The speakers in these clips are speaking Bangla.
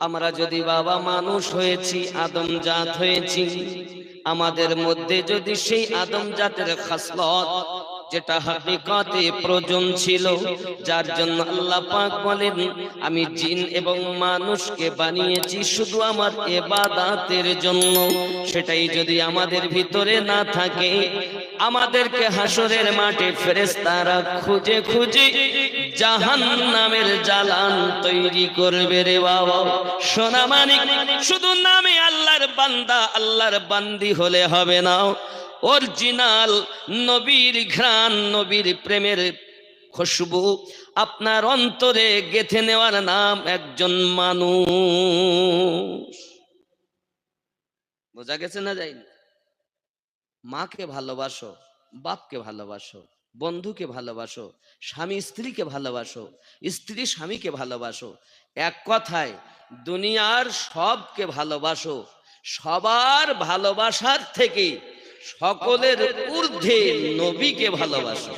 আমরা যদি বাবা মানুষ হয়েছি, আদম জাত হয়েছি, আমাদের মধ্যে যদি সেই আদম জাতের খাসলত, যেটা হাকিকতে প্রয়োজন ছিল, যার জন্য আল্লাহ পাক বলেন, আমি জিন এবং মানুষকে বানিয়েছি শুধু আমার এবাদাতের জন্য। সেটাই যদি আমাদের ভিতরে না থাকে আমাদেরকে হাসরের মাঠে ফেরেশতারা খুঁজে খুঁজে জাহান নামের জালান তৈরি করবে রে বাবা। সোনা মানিক, শুধু নামে আল্লাহর বান্দা, আল্লাহর বান্দি হলে হবে না। অরিজিনাল নবীর ঘ্রাণ, নবীর প্রেমের খুশবু আপনার অন্তরে গেথে নেওয়ার নাম একজন মানুষ। বোঝা গেছে না যায়নি? মাকে ভালোবাসো, বাপকে ভালোবাসো, বন্ধুকে ভালোবাসো, স্বামী স্ত্রীকে ভালোবাসো, স্ত্রী স্বামীকে ভালোবাসো। এক কথায়, দুনিয়ার সবকে ভালোবাসো। সবার ভালোবাসার থেকে সকলের ঊর্ধ্বে নবীকে ভালোবাসো।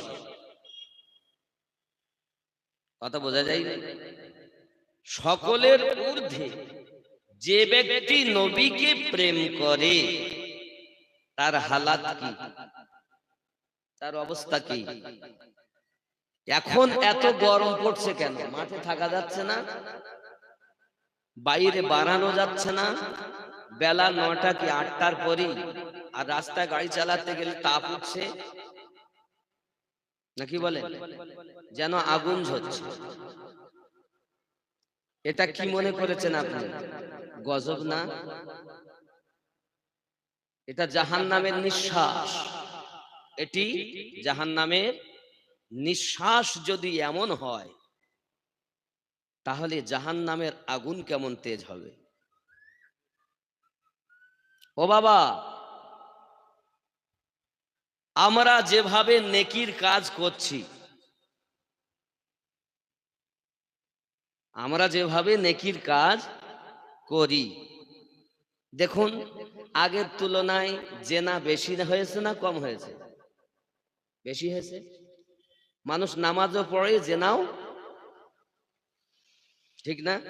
কথা বোঝা যায়? সকলের ঊর্ধ্বে যে ব্যক্তি নবীকে প্রেম করে তার হালাত কি? তার অবস্থা কি? এখন এত গরম পড়ছে কেন? মাঠে থাকা যাচ্ছে না? বাইরে বাড়ানো যাচ্ছে না? বেলা নটা কি আটটার পরই আর রাস্তায় গাড়ি চালাতে গেলে তাপ উঠছে? নাকি বলে? যেন আগুন ঝরছে। এটা কি মনে করেছেন আপনি? গজব না? এটা জাহান নামের নিঃশ্বাস। এটি জাহান নামের নিঃশ্বাস যদি এমন হয় তাহলে জাহান নামের আগুন কেমন তেজ হবে? ও বাবা আমরা যেভাবে নেকির কাজ করছি আমরা যেভাবে নেকির কাজ করি দেখুন আগের তুলনায় জেনা বেশি হয়েছে না কম হয়েছে? বেশি হয়েছে? মানুষ নামাজও পড়ে, জেনাও? ঠিক না?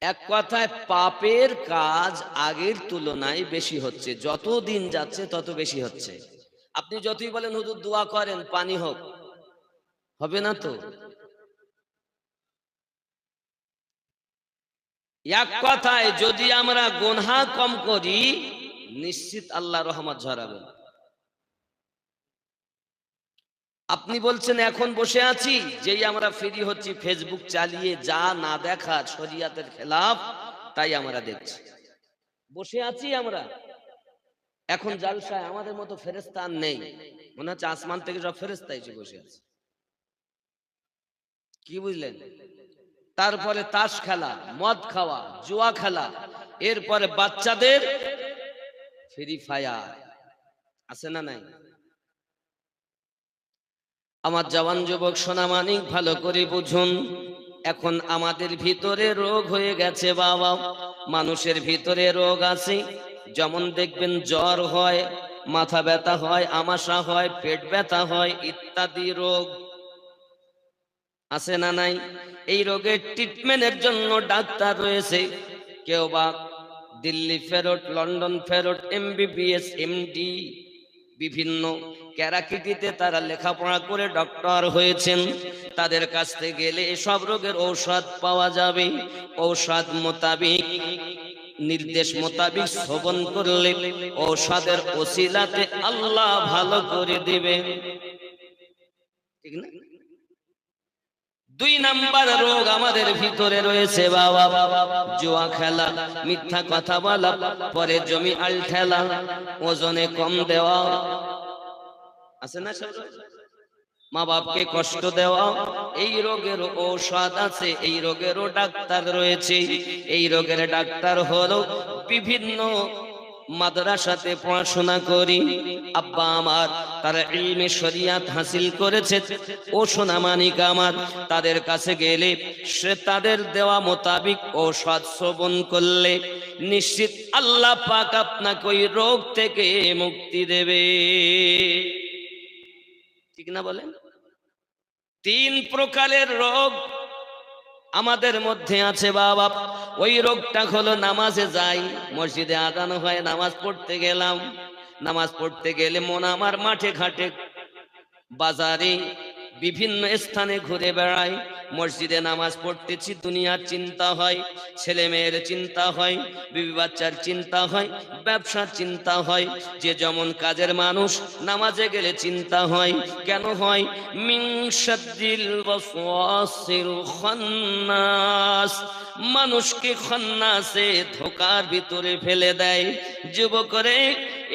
এক কথায়, পাপের কাজ আগের তুলনায় বেশি হচ্ছে। যত দিন যাচ্ছে, তত বেশি হচ্ছে। আপনি যতই বলেন, হুজুর, দোয়া করেন, পানি হোক। হবে না তো? এক কথায় যদি আমরা গোনহা কম করি, নিশ্চিত আল্লাহ রহমত ঝরাবেন আপনি বলছেন, এখন বসে আছি, যেই আমরা ফ্রি হচ্ছি ফেসবুক চালিয়ে যা না দেখা শরিয়াতের খেলাফ, তাই আমরা দেখছি। বসে আছি আমরা। এখন জালসায় আমাদের মতো ফেরেস্তা আর নেই। মনে হচ্ছে আসমান থেকে সব ফেরেস্তা এসে বসে আছে। কি বুঝলেন? তারপরে তাস খেলা, মদ খাওয়া, জুয়া খেলা, এরপরে বাচ্চাদের ফ্রি ফায়ার। আছে না নাই? আমার জওয়ান যুবক সোনামানিক, ভালো করে বুঝুন, এখন আমাদের ভিতরে রোগ হয়ে গেছে বাবা। মানুষের ভিতরে রোগ আছে, যেমন দেখবেন জ্বর হয়, মাথা ব্যথা হয়, আমাশা হয়, পেট ব্যথা হয়, ইত্যাদি রোগ। আছে না নাই? এই রোগের ট্রিটমেন্টের জন্য ডাক্তার রয়েছে। কেউ বা দিল্লি ফেরত লন্ডন ফেরত এমবিবিএস এমডি বিভিন্ন ক্যারাকিটিতে তারা লেখাপড়া করে ডক্টর হয়েছেন। তাদের কাছ থেকে গেলে এসব রোগের ঔষধ পাওয়া যাবে। ঔষধ মোতাবিক, নির্দেশ মোতাবিক শ্রবণ করলে ঔষধের ওসিলাতে আল্লাহ ভালো করে দিবে। ঠিক না? দুই নাম্বার রোগ আমাদের ভিতরে রয়েছে, বাবা। জুয়া খেলা, মিথ্যা কথা বলা, পরে জমি আল ঠেলা, ওজনে কম দেওয়া। আছে না মা বাপকে কষ্ট দেওয়া, এই রোগের ঔষধ আছে, এই রোগেরও ডাক্তার রয়েছে। এই রোগের ডাক্তার হলো বিভিন্ন মাদ্রাসাতে পড়াশোনা করি। আব্বা আমার তারা ইলমে শরিয়াত হাসিল করেছে। ও সোনামানিক আমার তাদের কাছে গেলে সে তাদের দেওয়া মোতাবিক ঔষধ শ্রবণ করলে নিশ্চিত আল্লাহ পাক আপনাকে ওই রোগ থেকে মুক্তি দেবে। ঠিক না বলেন? তিন প্রকারের রোগ আমাদের মধ্যে আছে বাবা। ওই রোগটা হলো নামাজে যাই, মসজিদে আদান হয়, নামাজ পড়তে গেলাম। নামাজ পড়তে গেলে মন আমার মাঠে ঘাটে। বাজারে বিভিন্ন স্থানে ঘুরে বেড়াই। মসজিদে নামাজ পড়তেছি, দুনিয়ার চিন্তা হয়, ছেলে মেয়ের চিন্তা হয়, বিবি বাচ্চার চিন্তা হয়, ব্যবসার চিন্তা হয়, যে যেমন কাজের মানুষ নামাজে গেলে চিন্তা হয়, কেন হয়? মানুষকে খন্নাসে ধোকার ভিতরে ফেলে দেয় যুবকরে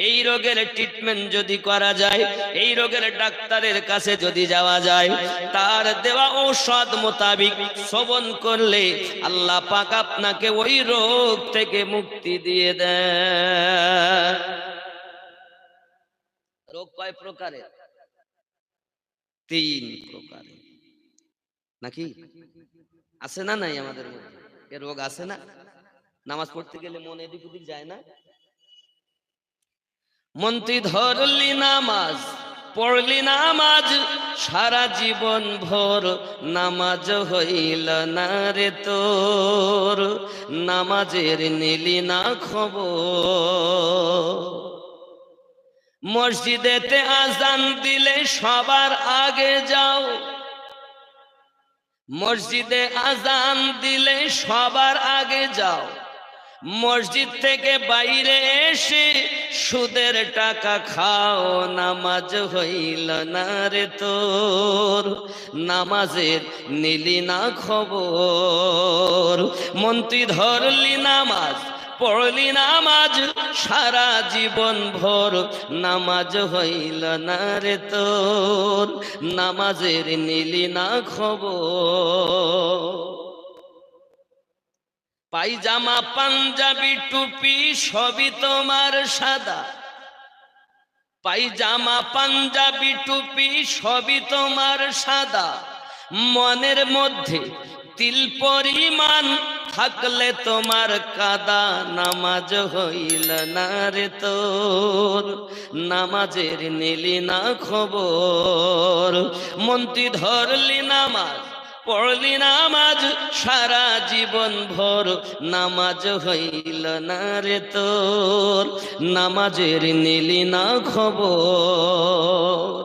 এই রোগের ট্রিটমেন্ট যদি করা যায়, এই রোগের ডাক্তারের কাছে যদি যাওয়া যায়, তার দেওয়া ঔষধ মোতাবিক শ্রবণ করলে আল্লাহ পাক আপনাকে ওই রোগ থেকে মুক্তি দিয়ে দেয় রোগ কয় প্রকারের? তিন প্রকারের। নাকি? আছে না নাই আমাদের মধ্যে? এ রোগ আছে না? নামাজ পড়তে গেলে মন এদিক ওদিক যায় না? মন্ত্রী ধরলি নামাজ, পড়লি নামাজ, সারা জীবন ভোর নামাজ হইল না রে তোর। নামাজের নিলি না খবর। মসজিদেতে আজান দিলে সবার আগে যাও। মসজিদে আজান দিলে সবার আগে যাও। মসজিদ থেকে বাইরে এসে সুদের টাকা খাও, নামাজ হইল না রে তোর। নামাজের নিলি না খবর। মন্ত্রী ধরলি নামাজ, পড়লি নামাজ, সারা জীবন ভোর নামাজ হইল না রে তোর। নামাজের নিলি না খবর। পাইজামা, পাঞ্জাবি, টুপি সবই তোমার সাদা। পাইজামা, পাঞ্জাবি, টুপি সবই তোমার সাদা। মনের মধ্যে তিল পরিমাণ থাকলে তোমার কাদা, নামাজ হইল না রে তোর। নামাজের নিলি না খবর, মন্ত্রী ধরলি নামাজ পড়লি নামাজ, সারা জীবন ভোর। নামাজ হইল না রে তোর, নামাজের নিলি না খবর।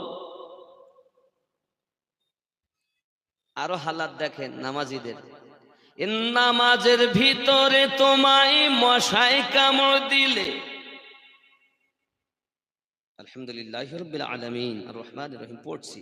আরও হালাত দেখেন নামাজিদের। নামাজের ভিতরে তোমায় মশাই কামড় দিলে। আলহামদুলিল্লাহ রব্বিল আলামিন রহমান রহিম, পড়ছি।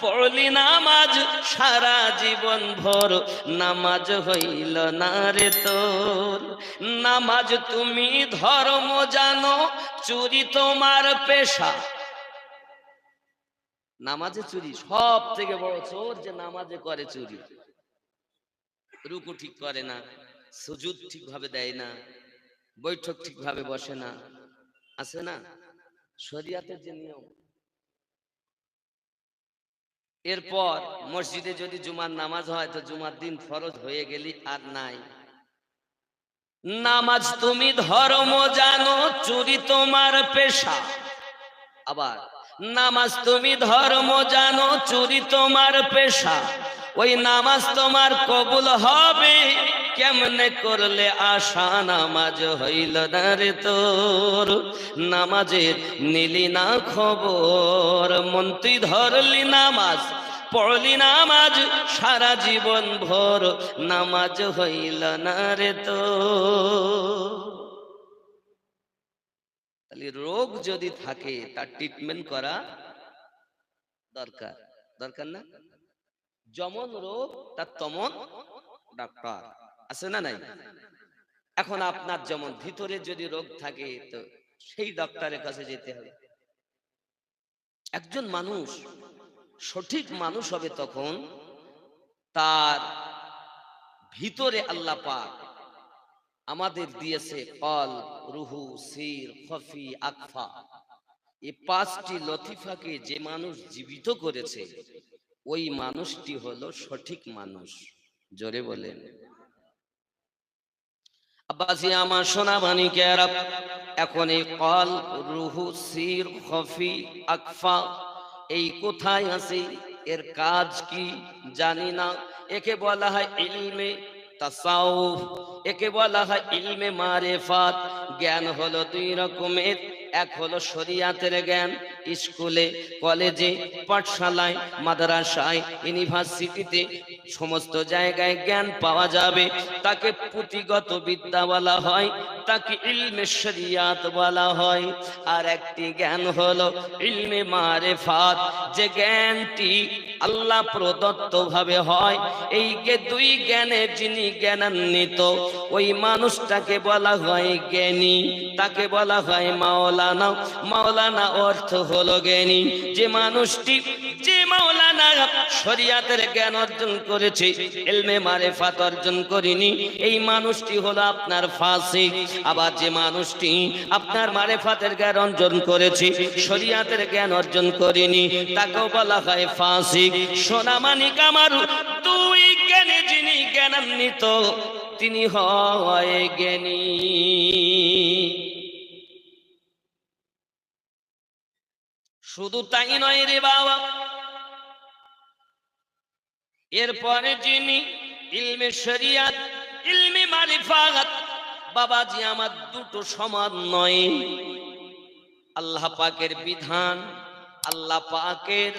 পড়লি নামাজ সারা জীবন ভর। নামাজ হইল না রে তোর। নামাজ তুমি ধর্ম জানো, চুরি তোমার পেশা। নামাজে চুরি, সব থেকে বড় চোর যে নামাজে করে চুরি। রুকু ঠিক করে না, সুজুদ ঠিকভাবে দেয় না, বৈঠক ঠিকভাবে বসে না। আছে না? শরিয়াতের যে নিয়ম এরপর মসজিদে যদি জুমার নামাজ হয়, তো জুমার দিন ফরজ হয়ে গেলি আর নাই। নামাজ তুমি ধর্ম জানো, চুরি তোমার পেশা। আবার, নামাজ তুমি ধর্ম জানো, চুরি তোমার পেশা। ওই নামাজ তোমার কবুল হবে। কেমনে করলে আশা নামাজ হইল না রে তোর? নামাজের নিলি না খবর, মন্ত্রী ধরলি নামাজ, পড়লি নামাজ, সারা জীবন ভোর নামাজ হইল না রে তো রোগ যদি থাকে, তার ট্রিটমেন্ট করা দরকার। দরকার না? যেমন রোগ, তার তমন ডাক্তার। আছে না নাই? এখন আপনার যেমন ভিতরে যদি রোগ থাকে, তো সেই ডাক্তারের কাছে যেতে হবে। একজন মানুষ সঠিক মানুষ হবে তখন তার ভিতরে আল্লাহ পাক আমাদের দিয়েছে কল, রুহু, সির, খফি, আকফা। এই পাঁচটি লতিফাকে যে মানুষ জীবিত করেছে, ওই মানুষটি হলো সঠিক মানুষ। জোরে বলেন। আব্বাসি আমার সোনা কেরাব এখন এই কল, রুহু, সির, খফি, আকফা, এই কোথায় আছে? এর কাজ কি? জানি না। একে বলা হয় ইলমে তাসাউফ, একে বলা হয় ইলমে মারেফাত। জ্ঞান হলো দুই রকমের। এক হলো শরিয়াতের জ্ঞান, স্কুলে, কলেজে, পাঠশালায়, মাদ্রাসায়, ইউনিভার্সিটিতে, সমস্ত জায়গায় জ্ঞান পাওয়া যাবে। তাকে পুঁথিগত বিদ্যা বলা হয়, তাকে ইলমে শরিয়াত বলা হয়। আর একটি জ্ঞান হলো ইলমে মারেফাত, যে জ্ঞানটি আল্লাহ প্রদত্ত ভাবে হয়। এই দুই জ্ঞানে যিনি জ্ঞানান্বিত, ওই মানুষটাকে বলা হয় জ্ঞানী, তাকে বলা হয় মাওলানা মাওলানা অর্থ হলো জ্ঞানী। যে মানুষটি, যে মাওলানা শরিয়াতের জ্ঞান অর্জন করেছে, এলমে মারেফাত অর্জন করিনি, এই মানুষটি হলো আপনার ফাসিক। আবার যে মানুষটি আপনার মারেফাতের জ্ঞান অর্জন করেছে, শরিয়াতের জ্ঞান অর্জন করিনি, তাকেও বলা হয় ফাসিক। সোনামানিক আমার দুই জ্ঞানে যিনি জ্ঞানান্বিত, তিনি হয় জ্ঞানী। শুধু তাই নয় রে বাবা। এরপরে যিনি ইলমে শরিয়াত, ইলমে মারিফাত, বাবাজি আমার দুটো সমান নয়। আল্লাহ পাকের বিধান, আল্লাহ পাকের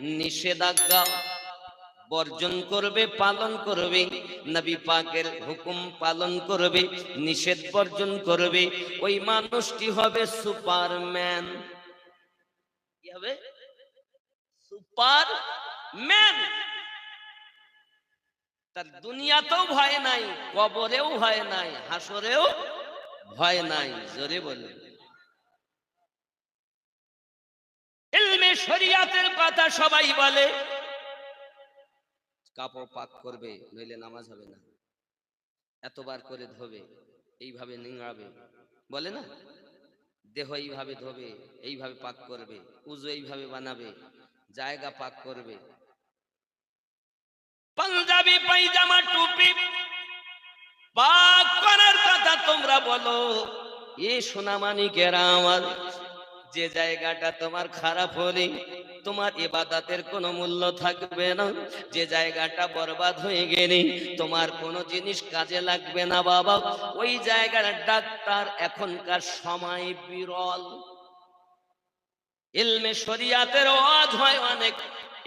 নিষেধাজ্ঞা বর্জন করবে, পালন করবে, নবী পাকের হুকুম পালন করবে, নিষেধ বর্জন করবে। ওই মানুষটি হবে সুপারম্যান। হবে? সুপার ম্যান তার দুনিয়াতেও ভয় নাই, কবরেও ভয় নাই, হাসরেও ভয় নাই, জোরে শরিয়াতের কথা সবাই বলে। কাপড় পাক করবে, নইলে নামাজ হবে না। এতবার করে ধোবে, এইভাবে নিংড়াবে। বলে না? দেহ এইভাবে ধোবে, এইভাবে পাক করবে, উজু এইভাবে বানাবে, জায়গা পাক করবে। পাঞ্জাবি, পায়জামা, টুপি পাক করার কথা তোমরা বলো। এ সোনামানিকেরা আমার, যে জায়গাটা তোমার খারাপ হলে তোমার এবাদাতের কোনো মূল্য থাকবে না। যে জায়গাটা বরবাদ হয়ে গেলে তোমার কোনো জিনিস কাজে লাগবে না বাবা। ওই জায়গার ডাক্তার এখনকার সময় বিরল। ইলমে শরিয়াতের অজ হয় অনেক,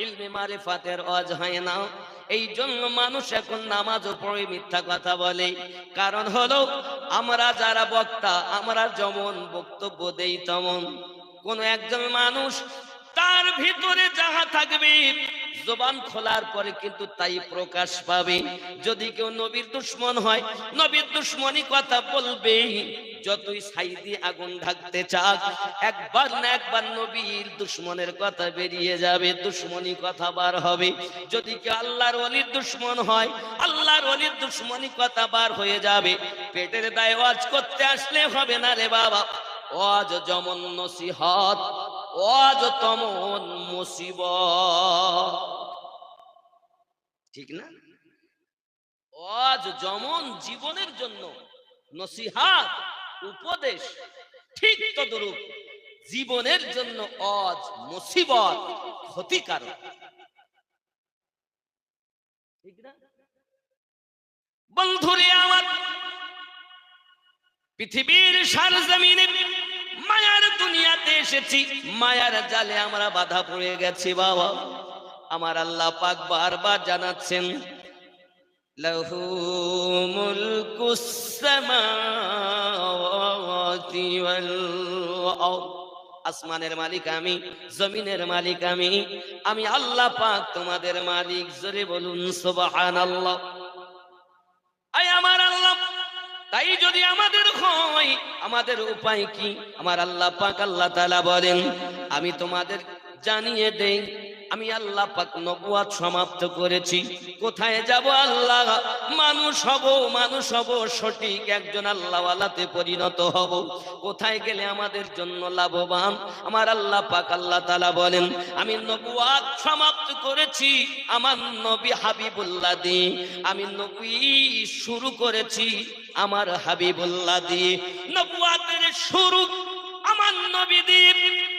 ইলমে মারিফাতের অজ হয় না। এই জন্য মানুষ এখন নামাজও পড়ে, মিথ্যা কথা বলে। কারণ হলো, আমরা যারা বক্তা, আমরা যেমন বক্তব্য দেই তেমন। কোন একজন মানুষ তার ভিতরে যাহা থাকবে, জবান খোলার পরে কিন্তু তাই প্রকাশ পাবে। যদি কেউ নবীর দুশ্মন হয়, নবীর দুশ্মনী কথা বলবে। যতই সাইদি আগুন ঢাকতে চাক, একবার না একবার নবীর দুশ্মনের কথা বেরিয়ে যাবে দুশ্মনী কথা বার হবে। যদি কেউ আল্লাহর অলির দুশ্মন হয়, আল্লাহর অলির দুশ্মনী কথা বার হয়ে যাবে। পেটের দায় ওয়াজ করতে আসলে হবে না রে বাবা। ওয়াজ যেমন নসিহত ওয়াজ তমন মুসিবত। ঠিক না? ওয়াজ যেমন জীবনের জন্য নসিহাত, উপদেশ, ঠিক তদরূপ জীবনের জন্য অজ মুসিবত, ক্ষতিকারক। ঠিক না? বন্ধুরে আমার, পৃথিবীর সার জমিনে মায়ার দুনিয়াতে এসেছি, মায়ার জালে আমরা বাধা পড়ে গেছি বাবা। আমার আল্লাহ পাক বারবার জানাচ্ছেন, লাহু সামাওয়াতি ওয়াল আসমানের মালিক আমি, জমিনের মালিক আমি আমি আল্লাহ পাক তোমাদের মালিক, জোরে বলুন সুবহানাল্লাহ। আয় আমার আল্লাহ তাই যদি আমাদের হয়, আমাদের উপায় কি? আমার আল্লাহ পাক আল্লাহ বলেন, আমি তোমাদের জানিয়ে দেই আমি আল্লাহ পাক নবুয়াত সমাপ্ত করেছি। কোথায় যাব আল্লাহ? মানুষ হব মানুষ হব, সঠিক একজন আল্লাহওয়ালাতে পরিণত হব। কোথায় গেলে আমাদের জন্য লাভবান? আমার আল্লাহ পাক আল্লাহ তাআলা বলেন, আমি নবুয়াত সমাপ্ত করেছি, আমার নবী হাবিবুল্লাহ দিয়ে আমি নবী শুরু করেছি, আমার হাবিবুল্লাহ দিয়ে নবুয়াতের শুরু আমার নবী দিয়ে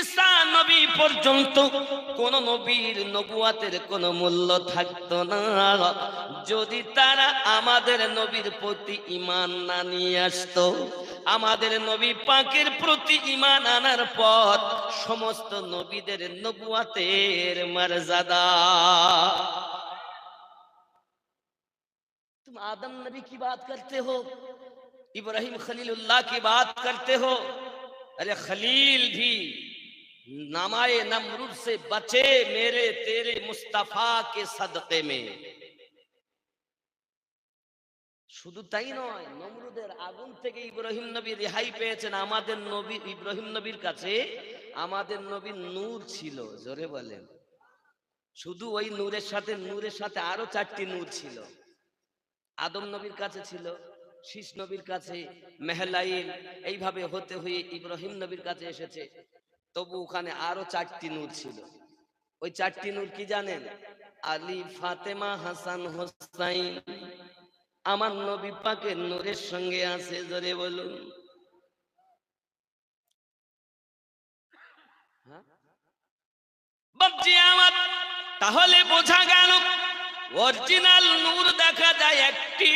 ঈসা নবী পর্যন্ত কোন নবীর নবুয়াতের কোনো মূল্য থাকতো না যদি তারা আমাদের নবীর প্রতি ইমান না নিয়ে আসতো আমাদের নবী পাকের প্রতি ইমান আনার পর সমস্ত নবীদের নবুয়াতের মর্যাদা तुम आदम नबी की बात करते हो इब्राहिम खलीलुल्लाह की बात करते हो अरे खलील भी नामाए नमरूद से बचे मेरे तेरे मुस्तफा के सदक़े में শুধু তাই নয় নমরুদের আগুন থেকে ইব্রাহিম নবী রেহাই পেয়েছেন আমাদের নবী ইব্রাহিম নবীর কাছে আমাদের নবীর নূর ছিল জোরে বলেন শুধু ওই নূরের সাথে নূরের সাথে আরো চারটি নূর ছিল আদম নবীর কাছে ছিল শীষ নবীর কাছে মেহলাইল এইভাবে হতে হয়ে ইব্রাহিম নবীর কাছে এসেছে তবু ওখানে আরও চারটি নূর ছিল। ওই চারটি নূর কি জানেন? আলী ফাতেমা হাসান হোসাইন। আমার নবী পাকের নূরের সঙ্গে আছে, জোরে বলুন। হ্যাঁ? তাহলে বোঝা গেল, অরিজিনাল নূর দেখা যায় একটি।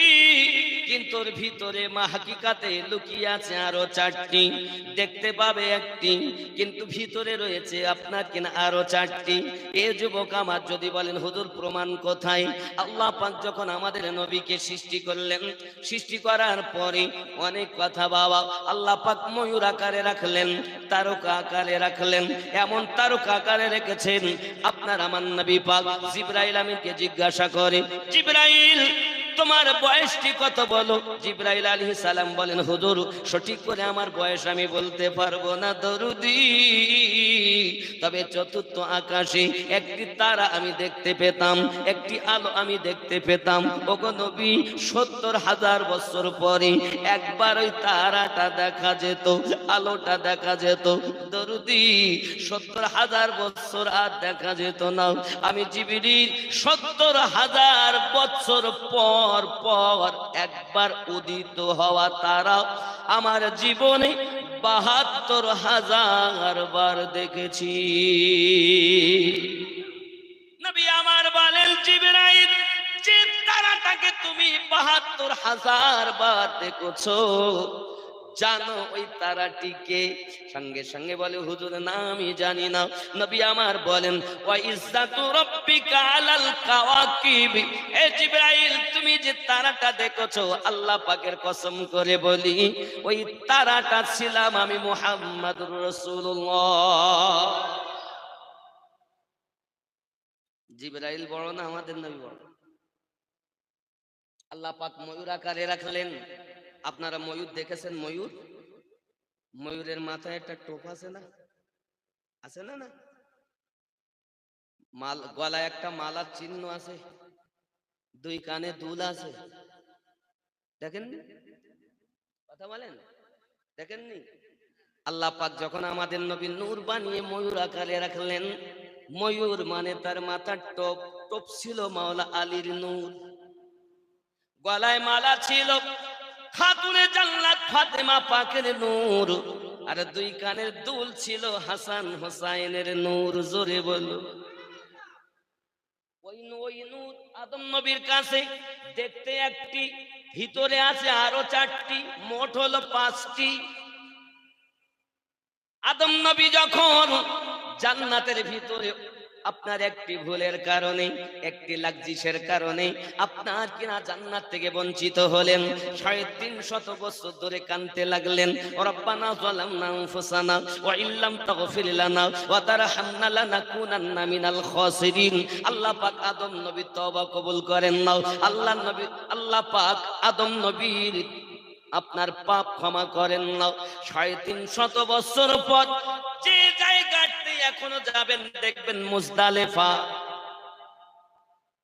কিন্তু ভিতরে মা হাকিকাতে লুকিয়ে আছে আরও চারটি। দেখতে পাবে একটি, কিন্তু ভিতরে রয়েছে আপনার কিনা আরও চারটি। এ যুবক আমার যদি বলেন, হুজুর, প্রমাণ কোথায়? আল্লাহ পাক যখন আমাদের নবীকে সৃষ্টি করলেন, সৃষ্টি করার পরে অনেক কথা বাবা, আল্লাহ পাক ময়ূর আকারে রাখলেন, তারকা আকারে রাখলেন, এমন তারকা আকারে রেখেছেন। আপনার আমার নবী পাক জিব্রাইল আমিনকে জিজ্ঞাসা করে, জিব্রাইল তোমার বয়সটি কত বলো? জিব্রাইল আলাইহিস সালাম বলেন, হুজুর, সঠিক করে আমার বয়স আমি বলতে পারব না, দরুদি। তবে চতুর্থ আকাশে একটি তারা আমি দেখতে পেতাম, একটি আলো আমি দেখতে পেতাম। ওগো নবী, সত্তর হাজার বছর পরে একবার ওই তারাটা দেখা যেত, আলোটা দেখা যেত। দরুদি, সত্তর হাজার বছর আর দেখা যেত না। আমি জিবিরির সত্তর হাজার বছর পর পর পর একবার উদিত হওয়া তারা আমার জীবনে বাহাত্তর হাজার বার দেখেছি। নবী আমার বলেন, জিবরাইল, যে তারাটাকে তুমি বাহাত্তর হাজার বার দেখেছ জানো ওই তারাটিকে? সঙ্গে সঙ্গে বলে, হুজুর, না, আমি জানি না। নবী আমার বলেন, ওয়া ইজ্জাতু রাব্বিকা আলাল কাওয়াকিব। এ জিবরাইল, তুমি যে তারাটা দেখেছ, আল্লাহ পাকের কসম করে বলি, ওই তারাটা ছিলাম আমি মুহাম্মাদুর রাসূলুল্লাহ। জিবরাইল বড় না আমাদের নবী বড়? আল্লাহ পাক ময়ূর আকারে রাখলেন। আপনারা ময়ূর দেখেছেন ময়ূর? ময়ূরের মাথায় একটা টোপ আছে না? আছে না না? মাল, গলায় একটা মালার চিহ্ন আছে। দুই কানে দুল আছে। দেখেননি? কথা বলেন? দেখেননি? আল্লাহ পাক যখন আমাদের নবী নূর বানিয়ে ময়ূর আকারে রাখলেন, ময়ূর মানে তার মাথার টপ। টপ ছিল মাওলা আলীর নূর। গলায় মালা ছিল খাতুনে জান্নাত ফাতেমা পাকের নূর। আর দুই কানের দুল ছিল হাসান হোসাইনের নূর, জোরে বলো। ওই ওই নূর আদম নবীর কাছে দেখতে একটি, ভিতরে আছে আরও চারটি, মোট হলো পাঁচটি। আদম নবী যখন জান্নাতের ভিতরে আপনার একটি ভুলের কারণে, একটি লাগজিসের কারণে আপনার কিনা জান্নাত থেকে বঞ্চিত হলেন। সাড়ে তিন শত বছর ধরে কানতে লাগলেন, রব্বানা যালামনা আনফুসানা ওয়া ইল্লাম তাগফির লানা ওয়া তারহামনা লানাকুনান্না মিনাল খাসিরিন। আল্লাহ পাক আদম নবী তওবা কবুল করেন নাও আল্লাহ নবী, আল্লাহ পাক আদম নবীর আপনার পাপ ক্ষমা করেন নাও সাড়ে তিন শত বছর পর যে এখনও যাবেন, দেখবেন মুজদালেফা।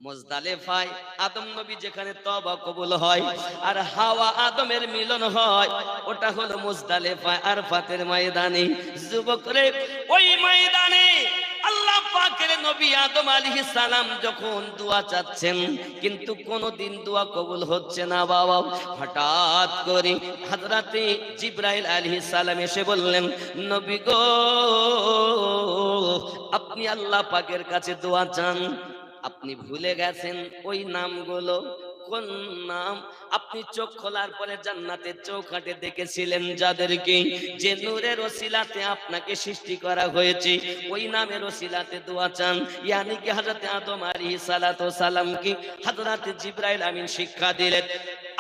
মুজদালেফায় আদম নবী যেখানে তবা কবুল হয়, আর হাওয়া আদমের মিলন হয়, ওটা হলো মুজদালেফায় আরফাতের ময়দানে। যুবকরে ওই ময়দানে পাকের নবী আদম আলাইহিস সালাম যখন দোয়া চাচ্ছেন, কিন্তু কোনোদিন দোয়া কবুল হচ্ছে না বাবা। হঠাৎ করে হযরতে জিব্রাইল আলাইহিস সালাম এসে বললেন, নবী গো, আপনি আল্লাহ পাকের কাছে দোয়া চান। আপনি ভুলে গেছেন ওই নামগুলো। নাম আপনি চোখ খোলার পরে জান্নাতের চৌকাটে দেখেছিলেন যাদেরকে যে নূরের ওসিলাতে আপনাকে সৃষ্টি করা হয়েছে। ওই নামের ওসিলাতে দোয়া চান। ইয়ানি কি হযরতে আদম আলাইহিস সালাতু সালাম কি হযরতে জিবরাইল আমিন শিক্ষা দিলেন।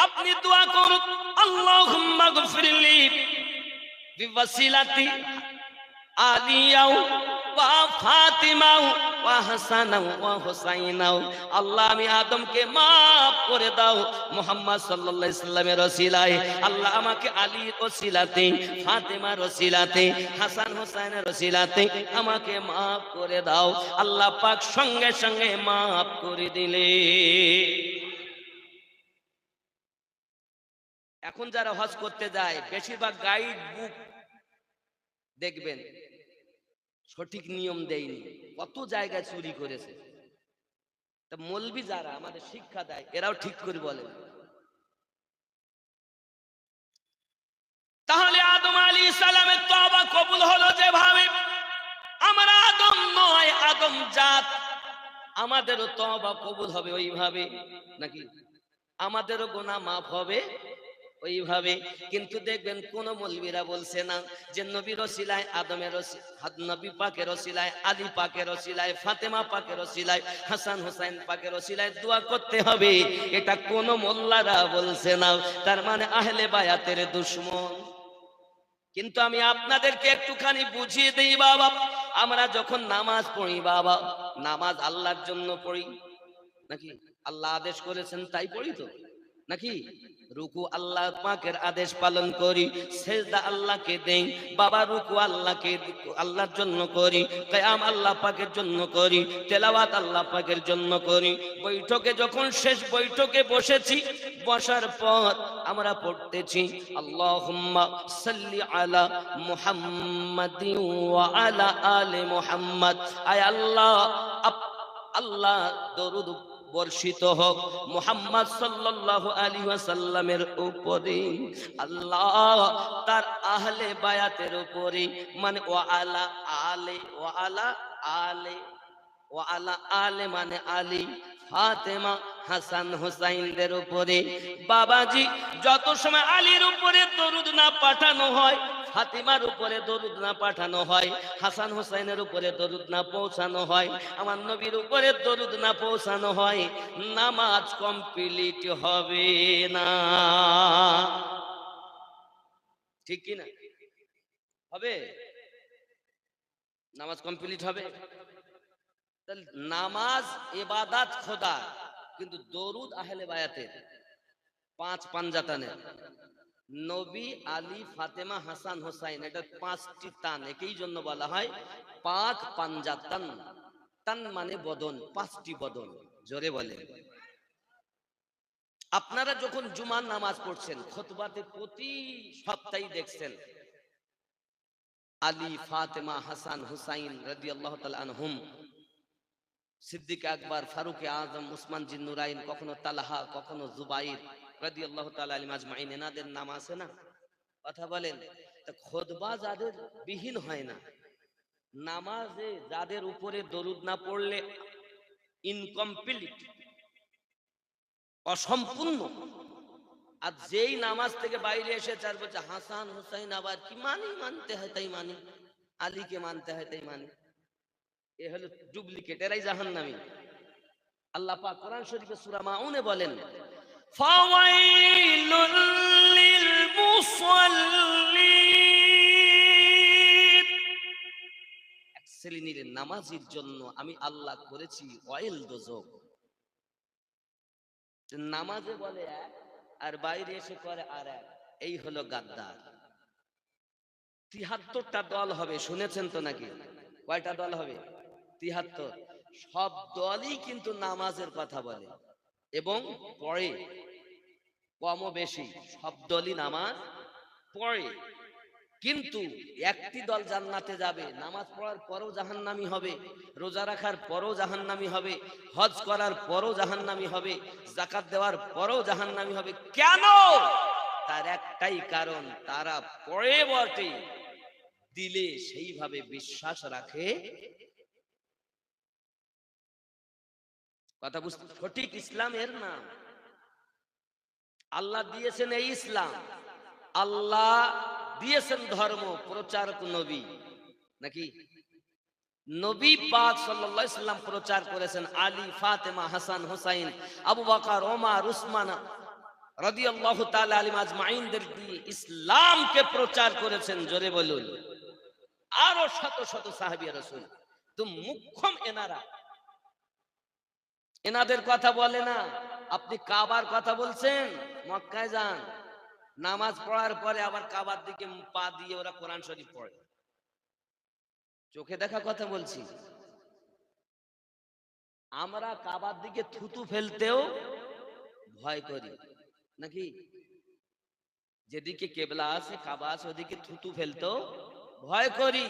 আপনি দোয়া করুন, আল্লাহুম্মা গফিরলি বিওয়াসিলাতি আলিয়াও ওয়া ফাতিমাও আল্লাহ, আমি আদমকে করে দাও। আল্লাহ আমাকে ওসিলাতে হাসান ওসিলাতে আমাকে করে দাও। আল্লাহ পাক সঙ্গে সঙ্গে maaf করে দিলে। এখন যারা হজ করতে যায়, বেশিরভাগ গাইড বুক দেখবেন। সঠিক নিয়ম দেয়নি। কত জায়গায় চুরি করেছে। তা মলবি যারা, আমাদের শিক্ষা দেয়, এরাও ঠিক করে বলে। তাহলে আদম আলী সালামের তবা কবুল হলো যেভাবে, আমার আদম নয়, আদম জাত। আমাদেরও তবা কবুল হবে ওইভাবে। নাকি? আমাদেরও গোনা মাফ হবে ওইভাবে। কিন্তু দেখবেন কোন মলবিরা বলছে না যে নবীর রসিলায় আদমের নবী পাকের রসিলায় আলী পাকের রসিলায় ফাতেমা পাকের রসিলায় হাসান হোসাইন পাকের রসিলায় দোয়া করতে হবে। এটা কোন মোল্লারা বলছে না। তার মানে আহলে বায়াতের দুশ্মন। কিন্তু আমি আপনাদেরকে একটুখানি বুঝিয়ে দিই বাবা। আমরা যখন নামাজ পড়ি বাবা, নামাজ আল্লাহর জন্য পড়ি। নাকি আল্লাহ আদেশ করেছেন তাই পড়ি তো? নাকি? রুকু আল্লাহ পাকের আদেশ পালন করি, সেজদা আল্লাহকে দেই, বাবা রুকু আল্লাহকে, আল্লাহর জন্য করি, কয়াম আল্লাহ পাকের জন্য করি, তেলাওয়াত আল্লাহ পাকের জন্য করি। বৈঠকে যখন শেষ বৈঠকে বসেছি, বসার পর আমরা পড়তেছি, আল্লাহুম্মা সাল্লি আলা মুহাম্মাদিন ওয়া আলা আলি মুহাম্মাদ। আয় আল্লাহ আল্লাহ দরুদ বর্ষিত হোক, মোহাম্মদ সাল্লাল্লাহু আলাইহি ওয়াসাল্লামের উপরে আল্লাহ তার আহলে বায়াতের উপরে মানে ওয়ালা আলে ওয়ালা আলে ওয়ালা আলে মানে আলী, ফাতেমা হাসান হুসাইনদের উপরে। বাবাজি, যত সময় আলীর উপরে দরুদ না পাঠানো হয়, ফাতিমার উপরে দরুদ না পাঠানো হয়, হাসান হুসাইনের উপরে দরুদ না পৌঁছানো হয়, আমার নবীর উপরে দরুদ না পৌঁছানো হয়, নামাজ কমপ্লিট হবে না। ঠিক কি না? হবে? নামাজ কমপ্লিট হবে? নামাজ এবাদাত খোদা কিন্তু দরুদ আহলে বায়াতের পাঁচ পাঞ্জাতানের নবী আলী, ফাতেমা, হাসান, হোসাইন, এটা পাঁচটি তান, একই জন্য বলা হয় পাক পাঞ্জাতান তান মানে বদন, পাঁচটি বদন, জোরে বলে আপনারা যখন জুমার নামাজ পড়ছেন, খতবাতে প্রতি সপ্তাহে দেখছেন, আলী, ফাতেমা, হাসান, হুসাইন, রাদিয়াল্লাহু তাআলা আনহুম সিদ্দিক আকবর, ফারুক আজম, উসমান জিন্নুরাইন কখনো তালাহা, কখনো জুবাইর রাদিয়াল্লাহু তাআলা আলিম আজমাইন। এনাদের নাম আছে না? কথা বলেন খোদবা যাদের বিহীন হয় না। নামাজে যাদের উপরে দরুদ না পড়লে ইনকমপ্লিট অসম্পূর্ণ। আর যেই নামাজ থেকে বাইরে এসে চার বলছে হাসান হুসাইন আবার কি মানি? মানতে হয়, তাই মানি। আলীকে মানতে হয়, তাই মানি। এ হলো ডুপ্লিকেট এরাই জাহান্নামী। আল্লাহ পাক কোরআন শরীফে সূরা মাউনে বলেন, ফাওয়াইলুল লিল মুসাল্লিন। এক শ্রেণির নামাজির জন্য আমি আল্লাহ করেছি অয়েল দোজক। নামাজে বলে এক, আর বাইরে এসে করে আর এক, এই হলো গাদ্দার। তিহাত্তরটা দল হবে, শুনেছেন তো নাকি? কয়টা দল হবে? তিহাত্তর। সব দলই কিন্তু নামাজের কথা বলে। এবং পড়ে। কম বেশি। সব দলই নামাজ পড়ে। কিন্তু একটি দল জান্নাতে যাবে। নামাজ পড়ার পরও জাহান্নামি হবে। রোজা রাখার পরও জাহান্নামি হবে। হজ করার পরও জাহান্নামি হবে। জাকাত দেওয়ার পরও জাহান্নামি হবে। কেন? তার একটাই কারণ, তারা পড়ে বটে। দিলে সেইভাবে বিশ্বাস রাখে কথা বুঝতে সঠিক ইসলামের নাম। আল্লাহ দিয়েছেন এই ইসলাম। আল্লাহ দিয়েছেন ধর্ম, প্রচারক নবী। নাকি? নবী পাক সাল্লাল্লাহু আলাইহি সাল্লাম প্রচার করেছেন আলী, ফাতেমা, হাসান, হুসাইন, আবু বকর, ওমর, উসমান রাদিয়াল্লাহু তাআলা আলিম আজমাইনদের দিয়ে ইসলামকে প্রচার করেছেন, জোরে বলুন। আরও শত শত সাহাবী রাসূল। তো মুখ্যম এনারা এনাদের কথা বলে না। আপনি কাবার কথা বলছেন? মক্কায় যান। নামাজ পড়ার পরে আবার কাবার দিকে পা দিয়ে ওরা কোরআন শরীফ পড়ে। চোখে দেখা কথা বলছি। আমরা কাবার দিকে থুতু ফেলতেও ভয় করি। নাকি? যেদিকে কেবলা আছে, কাবা আছে, ওদিকে থুতু ফেলতেও ভয় করি।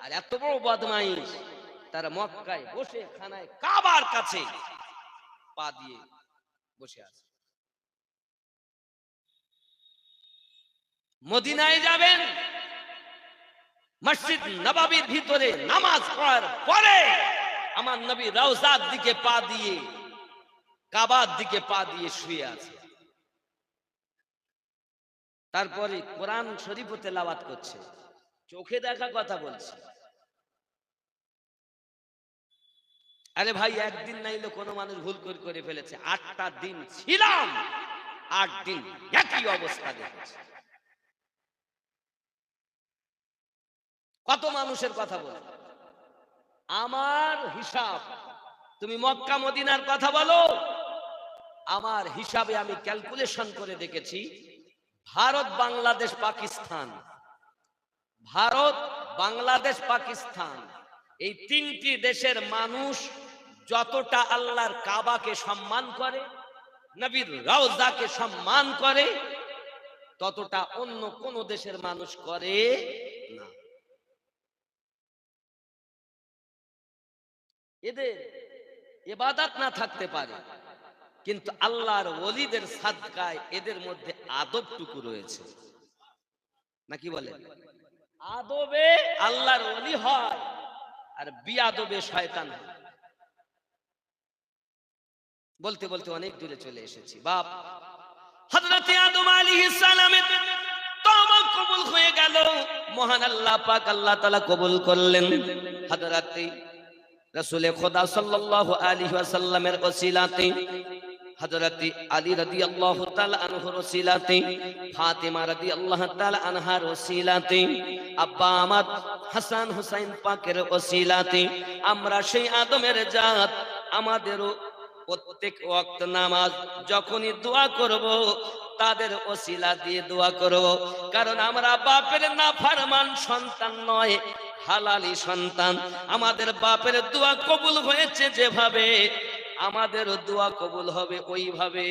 আর এত বড় বদমাইশ তারা মক্কায় বসে খানায় কাবার কাছে পা দিয়ে বসে আছে। মদিনায় যাবেন, মসজিদ নবাবির ভিতরে নামাজ পড়ার পরে আমার নবী রওজার দিকে পা দিয়ে, কাবার দিকে পা দিয়ে শুয়ে আছে। তারপরে কোরআন শরীফ তেলাওয়াত করছে, চোখে দেখা কথা বলছে। আরে ভাই, একদিন নাইলে কোনো মানুষ ভুল করে করে ফেলেছে। আটটা দিন ছিলাম, আট দিন একই অবস্থা দেখেছে। কত মানুষের কথা বল। আমার হিসাব, তুমি মক্কা মদিনার কথা বলো। আমার হিসাবে আমি ক্যালকুলেশন করে দেখেছি, ভারত, বাংলাদেশ, পাকিস্তান। ভারত, বাংলাদেশ, পাকিস্তান। এই তিনটি দেশের মানুষ যতটা আল্লাহর কাবাকে সম্মান করে, নবীর রওজাকে সম্মান করে, ততটা অন্য কোন দেশের মানুষ করে না। এদের এবাদাত না থাকতে পারে, কিন্তু আল্লাহর ওলিদের সাদকায় এদের মধ্যে আদবটুকু রয়েছে। নাকি বলে? আদবে আল্লাহর ওলি হয় আর বিয়াদবে শয়তান হয়। বলতে বলতে অনেক দূরে চলে এসেছি। বাপ, হযরতে আদম আলাইহিস সালামের তওবা কবুল হয়ে গেল। মহান আল্লাহ পাক আল্লাহ তাআলা কবুল করলেন। হযরতে রাসূল খোদা সাল্লাল্লাহু আলাইহি ওয়াসাল্লামের ওসিলাতে, হযরত আলী রাদিয়াল্লাহু তাআলা আনহুর ওসিলাতে, ফাতিমা রাদিয়াল্লাহু তাআলা আনহার ওসিলাতে, আব্বা আমার হাসান হুসাইন পাকের ওসিলাতে, আমরা সেই আদমের জাত, আমাদেরও প্রত্যেক ওয়াক্ত নামাজ যখনই দোয়া করব, তাদের ওসিলা দিয়ে দোয়া করব। কারণ আমরা বাপের না ফারমান সন্তান নয়, হালালি সন্তান। আমাদের বাপের দোয়া কবুল হয়েছে যেভাবে আমাদের দোয়া কবুল হবে ওইভাবে।